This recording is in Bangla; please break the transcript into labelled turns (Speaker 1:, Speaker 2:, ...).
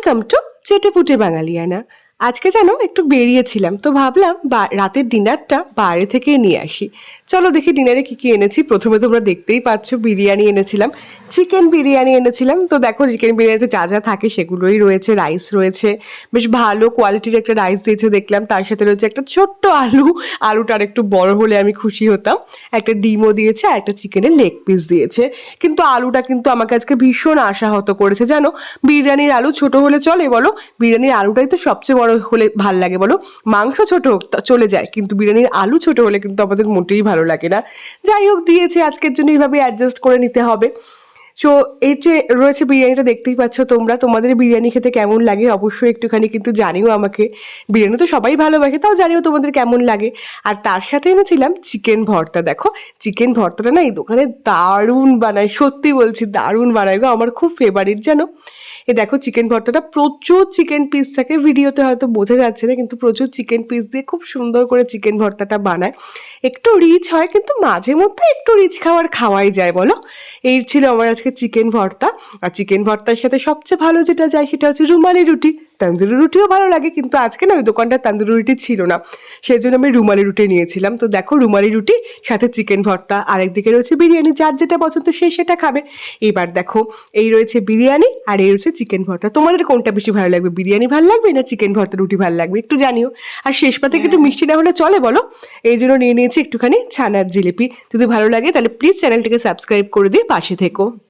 Speaker 1: ওয়েলকাম টু চেটেপুটে বাঙালিয়ানা আজকে যেন একটু বেরিয়েছিলাম, তো ভাবলাম রাতের ডিনারটা বাইরে থেকে নিয়ে আসি। চলো দেখি ডিনারে কি কি এনেছি। প্রথমে তোমরা দেখতেই পাচ্ছ বিরিয়ানি এনেছিলাম, চিকেন বিরিয়ানি এনেছিলাম। তো দেখো চিকেন বিরিয়ানিতে যা যা থাকে সেগুলোই রয়েছে, রাইস রয়েছে, বেশ ভালো কোয়ালিটির একটা রাইস দিয়েছে দেখলাম। তার সাথে রয়েছে একটা ছোট্ট আলু, আলুটা আর একটু বড় হলে আমি খুশি হতাম। একটা ডিমও দিয়েছে আর একটা চিকেনের লেগ পিস দিয়েছে। কিন্তু আলুটা কিন্তু আমাকে আজকে ভীষণ আশাহত করেছে। জানো, বিরিয়ানির আলু ছোট হলে চলে বলো, বিরিয়ানির আলুটাই তো সবচেয়ে বড় হলে ভালো লাগে বলো? মাংস ছোট চলে যায়, কিন্তু বিরিয়ানির আলু ছোট হলে কিন্তু আমাদের মোটেই ভালো লাগে না। যাই হোক, দিয়েছে। আজকের জন্য এইভাবে অ্যাডজাস্ট করে নিতে হবে। সো এই যে রয়েছে বিরিয়ানিটা দেখতেই পাচ্ছ তোমরা, তোমাদের বিরিয়ানি খেতে কেমন লাগে? অবশ্যই একটুখানি কিন্তু জানিও আমাকে। বিরিয়ানি তো সবাই ভালোবাসে, তাও জানিও তোমাদের কেমন লাগে। আর তার সাথে এনেছিলাম চিকেন ভর্তা। দেখো, চিকেন ভর্তাটা না এই দোকানে দারুণ বানায়, সত্যি বলছি দারুণ বানায় গো, আমার খুব ফেভারিট জানো? এ দেখো, চিকেন ভর্তাটা প্রচুর চিকেন পিস থাকে, ভিডিওতে হয়তো বোঝা যাচ্ছে না, কিন্তু প্রচুর চিকেন পিস দিয়ে খুব সুন্দর করে চিকেন ভর্তাটা বানায়। একটু রিচ হয়, কিন্তু মাঝে মধ্যে একটু রিচ খাবার খাওয়াই যায়, বলো? এই ছিল আমার আজকে চিকেন ভর্তা। আর চিকেন ভর্তার সাথে সবচেয়ে ভালো যেটা যায় সেটা হচ্ছে রুমালি রুটি। তান্দুরি রুটিও ভালো লাগে কিন্তু আজকে না ওই দোকানটা তান্দুরি রুটি ছিল না। সেই জন্য আমি রুমালি রুটি নিয়েছিলাম। তো দেখো রুমালি রুটি সাথে চিকেন ভর্তা আরেকদিকে রয়েছে বিরিয়ানি যার যেটা পছন্দ সে সেটা খাবে। এবার দেখো এই রয়েছে বিরিয়ানি আর এই রয়েছে চিকেন ভর্তা। তোমাদের কোনটা বেশি ভালো লাগবে বিরিয়ানি ভালো লাগবে না চিকেন ভর্তা রুটি ভালো লাগবে? একটু জানিও। আর শেষ পাতে একটু মিষ্টি না হলে চলে বলো। এই জন্য নিয়ে নিয়েছি একটুখানি ছানার জিলিপি। যদি ভালো লাগে তাহলে প্লিজ চ্যানেলটিকে সাবস্ক্রাইব করে দিয়ে পাশে থেকো।